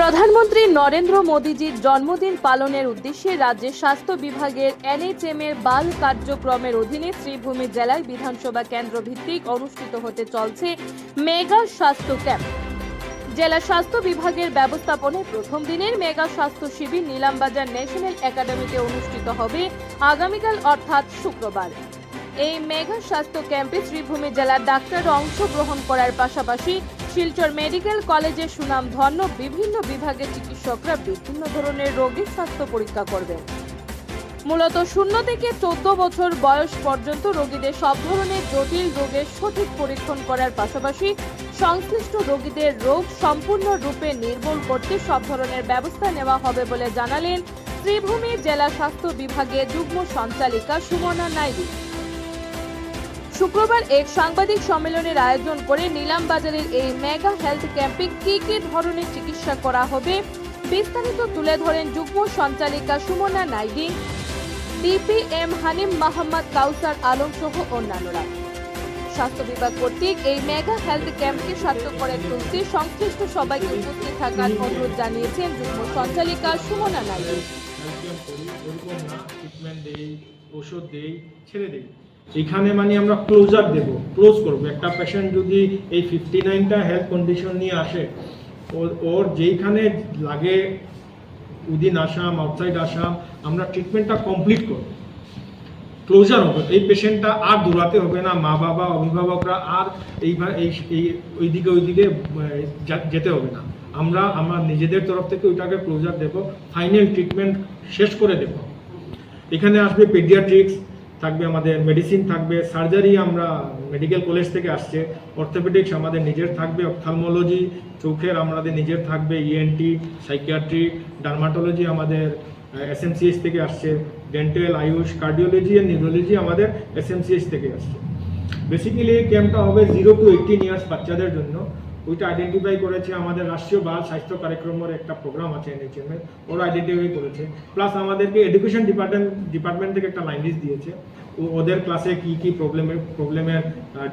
প্রধানমন্ত্রী নরেন্দ্র মোদীজির জন্মদিন পালনের উদ্দেশ্যে রাজ্যের স্বাস্থ্য বিভাগের এনএচএম এর বাল কার্যক্রমের অধীনে শ্রীভূমি জেলায় বিধানসভা কেন্দ্র ভিত্তিক অনুষ্ঠিত হতে চলছে মেগা স্বাস্থ্য ক্যাম্প। জেলা স্বাস্থ্য বিভাগের ব্যবস্থাপনায় প্রথম দিনের মেগা স্বাস্থ্য শিবির নিলামবাজার ন্যাশনাল একাডেমিতে অনুষ্ঠিত হবে আগামীকাল অর্থাৎ শুক্রবার। এই মেগা স্বাস্থ্য ক্যাম্পে শ্রীভূমি জেলার ডাক্তার অংশগ্রহণ করার পাশাপাশি শিলচর মেডিকেল কলেজের সুনাম ধন্য বিভিন্ন বিভাগের চিকিৎসকরা বিভিন্ন ধরনের রোগীর স্বাস্থ্য পরীক্ষা করবেন। মূলত শূন্য থেকে চোদ্দ বছর বয়স পর্যন্ত রোগীদের সব ধরনের জটিল রোগের সঠিক পরীক্ষণ করার পাশাপাশি সংশ্লিষ্ট রোগীদের রোগ সম্পূর্ণরূপে নির্মূল করতে সব ধরনের ব্যবস্থা নেওয়া হবে বলে জানালেন শ্রীভূমি জেলা স্বাস্থ্য বিভাগের যুগ্ম সঞ্চালিকা সুমনা নাইডু। শুক্রবার এক সাংবাদিক সম্মেলনের আয়োজন করে নিলাম বাজারের এই মেগা হেলথ ক্যাম্পে কি কি ধরনের চিকিৎসা করা হবে, বিস্তারিত তুলে ধরেন যুগ্ম সঞ্চালিকা সুমনা নাইডি, ডিপিএম হানিম মোহাম্মদ কাউসার আলম সহ অন্যান্যরা। স্বাস্থ্য বিভাগ কর্তৃক এই মেগা হেলথ ক্যাম্পকে সার্থক করে তুলতে সংশ্লিষ্ট সবাইকে উপস্থিত থাকার অনুরোধ জানিয়েছেন যুগ্ম সঞ্চালিকা সুমনা নাইডু। ওষুধ দেই, ছেড়ে দেই। এখানে মানে আমরা ক্লোজার দেব ক্লোজ করব। একটা পেশেন্ট যদি এই ফিফটি নাইনটা হেলথ কন্ডিশন নিয়ে আসে, ওর ওর যেইখানে লাগে, উদিন আসাম আউটসাইড আসাম, আমরা ট্রিটমেন্টটা কমপ্লিট করব। ক্লোজার হবে। এই পেশেন্টটা আর দৌড়াতে হবে না, মা বাবা, অভিভাবকরা আর এই ওইদিকে ওইদিকে যেতে হবে না। আমরা, আমার নিজেদের তরফ থেকে ওইটাকে ক্লোজার দেব ফাইনাল ট্রিটমেন্ট শেষ করে দেব। এখানে আসবে পেডিয়াট্রিক্স থাকবে আমাদের মেডিসিন থাকবে সার্জারি আমরা মেডিকেল কলেজ থেকে আসছে অর্থোপেডিক্স আমাদের নিজের থাকবে অপথালমোলজি চোখের আমাদের নিজের থাকবে ইএনটি সাইকিয়াট্রি ডার্মাটোলজি আমাদের এসএমসিএস থেকে আসছে ডেন্টাল আয়ুষ কার্ডিওলজি আর নিউরোলজি আমাদের এসএমসিএস থেকে আসছে। বেসিক্যালি এই ক্যাম্পটা হবে জিরো টু এইটিন ইয়ার্স বাচ্চাদের জন্য। ওইটা আইডেন্টিফাই করেছে আমাদের রাষ্ট্রীয় বাল স্বাস্থ্য কার্যক্রমের একটা প্রোগ্রাম আছে এনএচএম এর, ওরা আইডেন্টিফাই করেছে। প্লাস আমাদেরকে এডুকেশন ডিপার্টমেন্ট ডিপার্টমেন্ট থেকে একটা লাইন লিস্ট দিয়েছে। ওদের ক্লাসে কি কি প্রবলেমের প্রবলেমের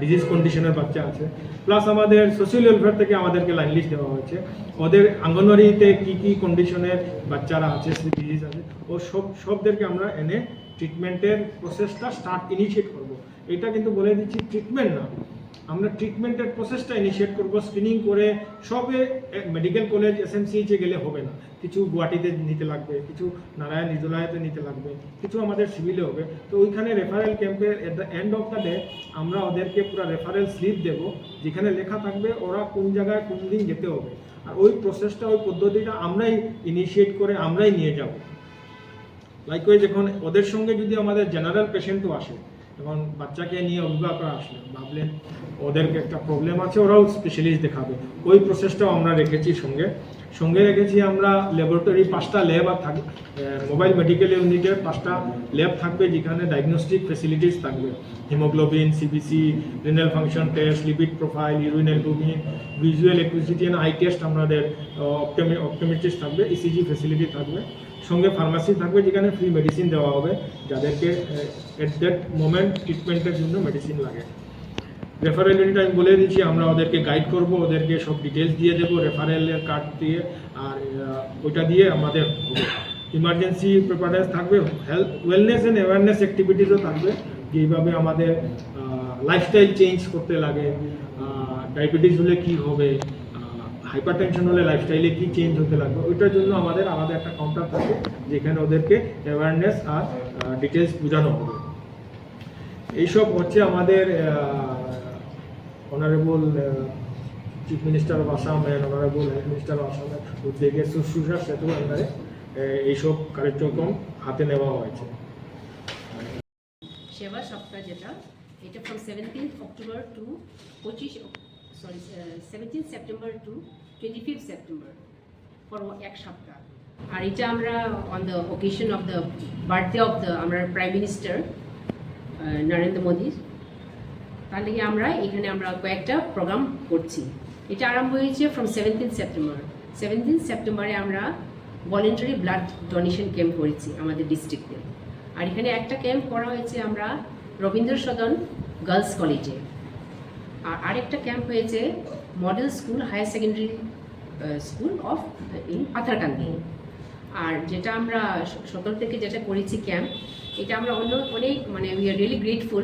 ডিজিজ কন্ডিশনের বাচ্চা আছে। প্লাস আমাদের সোশ্যাল ওয়েলফেয়ার থেকে আমাদেরকে লাইন লিস্ট দেওয়া হয়েছে। ওদের আঙ্গনওয়াড়িতে কি কি কন্ডিশনের বাচ্চারা আছে ডিজিজ আছে, ও সব, সবদেরকে আমরা এনে ট্রিটমেন্টের প্রসেসটা স্টার্ট ইনিশিয়েট করব। এটা কিন্তু বলে দিচ্ছি ট্রিটমেন্ট না। আমরা ট্রিটমেন্টের প্রসেসটা ইনিশিয়েট করব স্ক্রিনিং করে সবে মেডিকেল কলেজ এসএমসিএইচে গেলে হবে না। কিছু গুয়াহাটিতে নিতে লাগবে, কিছু নারায়ণ নিজলায়তে নিতে লাগবে, কিছু আমাদের সিভিলে হবে। তো ওইখানে রেফারেল ক্যাম্পের at the end of the day আমরা ওদেরকে পুরো রেফারেল স্লিপ দেব, যেখানে লেখা থাকবে ওরা কোন জায়গায় কোন দিন যেতে হবে। আর ওই প্রসেসটা ওই পদ্ধতিটা আমরাই ইনিশিয়েট করে আমরাই নিয়ে যাব। লাইকওয়াইজ এখন ওদের সঙ্গে যদি আমাদের জেনারেল পেশেন্টও আসে যেমন বাচ্চাকে নিয়ে অভিভাবকরা আসলে। ভাবলেন ওদেরকে একটা প্রবলেম আছে, ওরাও স্পেশালিস্ট দেখাবে। ওই প্রসেসটাও আমরা রেখেছি সঙ্গে। সঙ্গে রেখেছি আমরা ল্যাবরেটরি পাঁচটা ল্যাব আর থাকবে মোবাইল মেডিকেল ইউনিটের পাঁচটা ল্যাব থাকবে যেখানে ডায়াগনস্টিক ফেসিলিটিস থাকবে। Haemoglobin CBC renal function test lipid profile urine albumin visual acuity and eye test আমাদের অপটোমেট্রিস্ট থাকবে ইসিজি ফেসিলিটি থাকবে। সঙ্গে ফার্মাসি থাকবে যেখানে ফ্রি মেডিসিন দেওয়া হবে, যাদেরকে এট দ্যাট মোমেন্ট ট্রিটমেন্টের জন্য মেডিসিন লাগে। রেফারেল ইউনিট আমি বলে দিচ্ছি, আমরা ওদেরকে গাইড করব, ওদেরকে সব ডিটেলস দিয়ে দেবো রেফারেলের কার্ড দিয়ে, আর ওইটা দিয়ে আমাদের ইমার্জেন্সি প্রিপারেন্স থাকবে হেলথ ওয়েলনেস অ্যান্ড অ্যাওয়ারনেস অ্যাক্টিভিটিসও থাকবে যেভাবে আমাদের লাইফস্টাইল চেঞ্জ করতে লাগে ডায়াবেটিস হলে কি হবে হাইপার টেনশন হলে লাইফস্টাইলে কি চেঞ্জ হতে লাগবে, ওইটার জন্য আমাদের আলাদা একটা কাউন্টার থাকে, যেখানে ওদেরকে অ্যাওয়ারনেস আর ডিটেলস বোঝানো হবে। এইসব হচ্ছে আমাদের honourable chief minister of Assam and honourable health minister of আসামের উদ্যোগে শুশ্রূষা সেতু আন্ডারে এইসব কার্যক্রম হাতে নেওয়া হয়েছে। সেবা সপ্তাহ যেটা, এটা ফ্রম সেভেন্টিন্থ অক্টোবর টু পঁচিশ sorry seventeen September to twenty fifth September for এক সপ্তাহ। আর এটা আমরা on the occasion of the birthday of the আমরা প্রাইম মিনিস্টার নরেন্দ্র মোদী তার লেগে আমরা এখানে আমরা কয়েকটা প্রোগ্রাম করছি। এটা আরম্ভ হয়েছে ফ্রম সেভেন্টিন সেপ্টেম্বর সেভেন্টিন সেপ্টেম্বরে আমরা ভলেন্টারি ব্লাড ডোনেশন ক্যাম্প করেছি আমাদের ডিস্ট্রিক্টে আর এখানে একটা ক্যাম্প করা হয়েছে আমরা রবীন্দ্র সদন গার্লস কলেজে আর আরেকটা ক্যাম্প হয়েছে model school higher secondary school of in Patharkandi আর যেটা আমরা সতেরো থেকে যেটা করেছি ক্যাম্প এটা আমরা অন্য অনেক মানে উই আর রিয়েলি গ্রেটফুল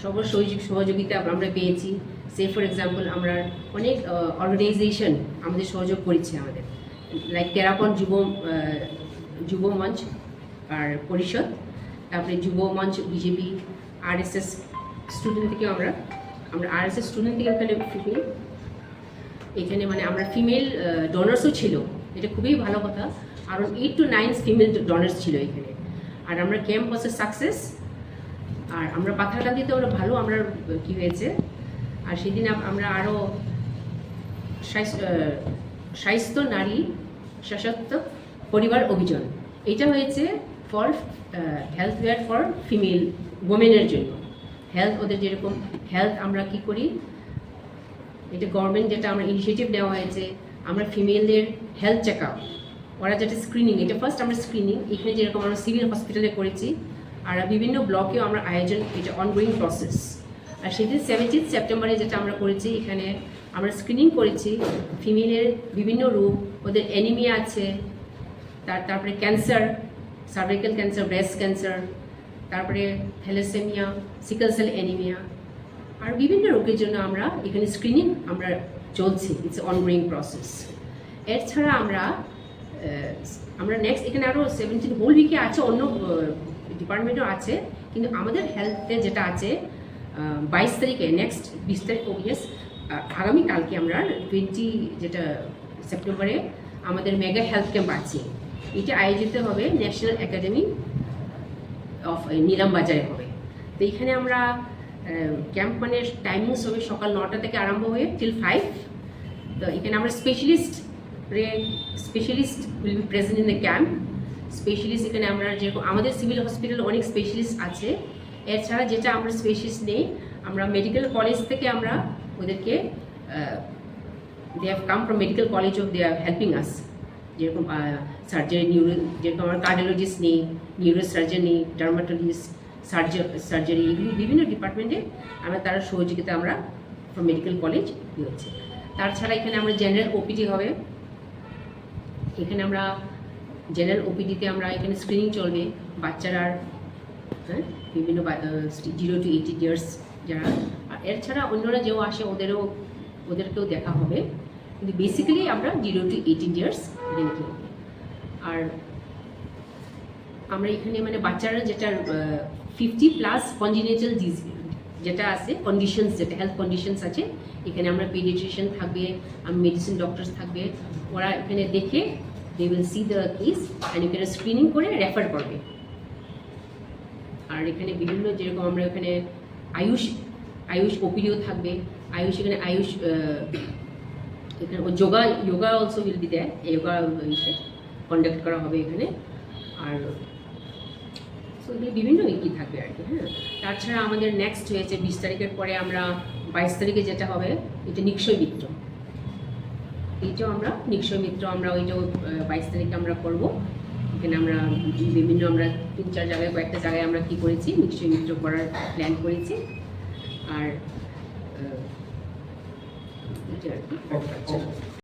সবার সহযোগ, সহযোগিতা আমরা পেয়েছি। সে ফর এক্সাম্পল আমরা অনেক অর্গানাইজেশন আমাদের সহযোগ করেছে আমাদের। লাইক টেরাপন যুব যুব মঞ্চ আর পরিষদ, তারপরে যুব মঞ্চ বিজেপি আরএসএস স্টুডেন্ট থেকে আমরা আমরা আরএসএস স্টুডেন্ট থেকে ওখানে ফিমেল এখানে মানে আমরা ফিমেল ডোনার্সও ছিল। এটা খুবই ভালো কথা। আর eight to nine female donors ছিল এখানে। আর আমরা ক্যাম্প হচ্ছে সাকসেস আর আমরা পাথারকান্দিতে ওরা ভালো, আমরা, কি হয়েছে? আর সেদিন আমরা আরও স্বাস্থ্য নারী সশক্ত পরিবার অভিযান। এটা হয়েছে for health where for female ওমেনের জন্য। হেলথ ওদের যেরকম হেলথ আমরা কি করি? এটা গভর্নমেন্ট যেটা আমরা ইনিশিয়েটিভ নেওয়া হয়েছে, আমরা ফিমেলদের হেলথ চেক আপ ওরা যেটা স্ক্রিনিং এটা ফার্স্ট আমরা স্ক্রিনিং এখানে যেরকম আমরা সিভিল হসপিটালে করেছি আর বিভিন্ন ব্লকেও আমরা আয়োজন এটা অনগোয়িং প্রসেস আর সেদিন সেভেন্টিন সেপ্টেম্বরে যেটা আমরা করেছি, এখানে আমরা স্ক্রিনিং করেছি ফিমেলের বিভিন্ন রোগ ওদের অ্যানিমিয়া আছে, তার, তারপরে cancer cervical cancer breast cancer তারপরে থ্যালাসেমিয়া সিকল সেল অ্যানিমিয়া আর বিভিন্ন রোগের জন্য আমরা এখানে স্ক্রিনিং আমরা চলছি ইটস অনগোয়িং প্রসেস এছাড়া আমরা আমরা নেক্সট এখানে আরও সেভেন্টিন হোল উইকে আছে অন্য ডিপার্টমেন্টও আছে, কিন্তু আমাদের হেলথে যেটা আছে বাইশ তারিখে নেক্সট বিশ তারিখ ইয়েস আগামীকালকে আমরা টোয়েন্টি যেটা সেপ্টেম্বরে আমাদের মেগা হেলথ ক্যাম্প আছে। এটা আয়োজিত হবে ন্যাশনাল একাডেমি অফ নিলাম বাজারে হবে। তো এখানে আমরা ক্যাম্প মানে টাইমিংস হবে সকাল নটা থেকে আরম্ভ হয়ে টিল ফাইভ তো এখানে আমরা specialist specialist will be present in the camp specialist এখানে আমরা যেরকম, আমাদের সিভিল হসপিটাল অনেক স্পেশালিস্ট আছে। এছাড়া যেটা আমরা স্পেশালিস্ট নেই, আমরা মেডিকেল কলেজ থেকে আমরা ওদেরকে they have come from medical college of they are helping us যেরকম সার্জারি নিউরো যেরকম আমরা কার্ডিওলজিস্ট নেই নিউরো সার্জন নেই ডার্মাটোলজিস্ট সার্জারি এগুলি বিভিন্ন ডিপার্টমেন্টে আমরা তারা সহযোগিতা আমরা ফ্রম মেডিকেল কলেজ হচ্ছে তাছাড়া এখানে আমরা জেনারেল ওপিডি হবে। এখানে আমরা জেনারেল ওপিডিতে আমরা এখানে স্ক্রিনিং চলবে। বাচ্চারা হ্যাঁ বিভিন্ন জিরো টু এইটিন ইয়ার্স যারা, আর এছাড়া অন্যরা যেও আসে, ওদেরও, ওদেরকেও দেখা হবে। কিন্তু বেসিক্যালি আমরা জিরো টু এইটিন ইয়ার্স এখানে আর আমরা এখানে মানে বাচ্চারা যেটা ফিফটি প্লাস কনজিনেটাল যেটা আছে কন্ডিশনস যেটা হেলথ কন্ডিশনস আছে, এখানে আমরা পেডিট্রিশিয়ান থাকবে মেডিসিন ডক্টরস থাকবে, ওরা এখানে দেখে they will see the case and এখানে স্ক্রিনিং করে রেফার করবে। আর এখানে বিভিন্ন যেরকম আমরা এখানে আয়ুষ আয়ুষ ওপিডিও থাকবে, আয়ুষ এখানে আয়ুষ এখানে yoga yoga also will be there yoga ইসে কন্ডাক্ট করা হবে এখানে। আর সো এগুলো বিভিন্ন কি থাকবে আর কি হ্যাঁ। তাছাড়া আমাদের নেক্সট হয়েছে বিশ তারিখের পরে আমরা বাইশ তারিখে যেটা হবে, এটা নিক্ষয় মিত্র এইটাও আমরা নিক্ষয় মিত্র, আমরা ওই যে বাইশ তারিখে আমরা করব। এখানে আমরা বিভিন্ন আমরা তিন চার জায়গায়, কয়েকটা জায়গায় আমরা কি করেছি নিক্ষয় মিত্র করার প্ল্যান করেছি। আর আর কি। আচ্ছা।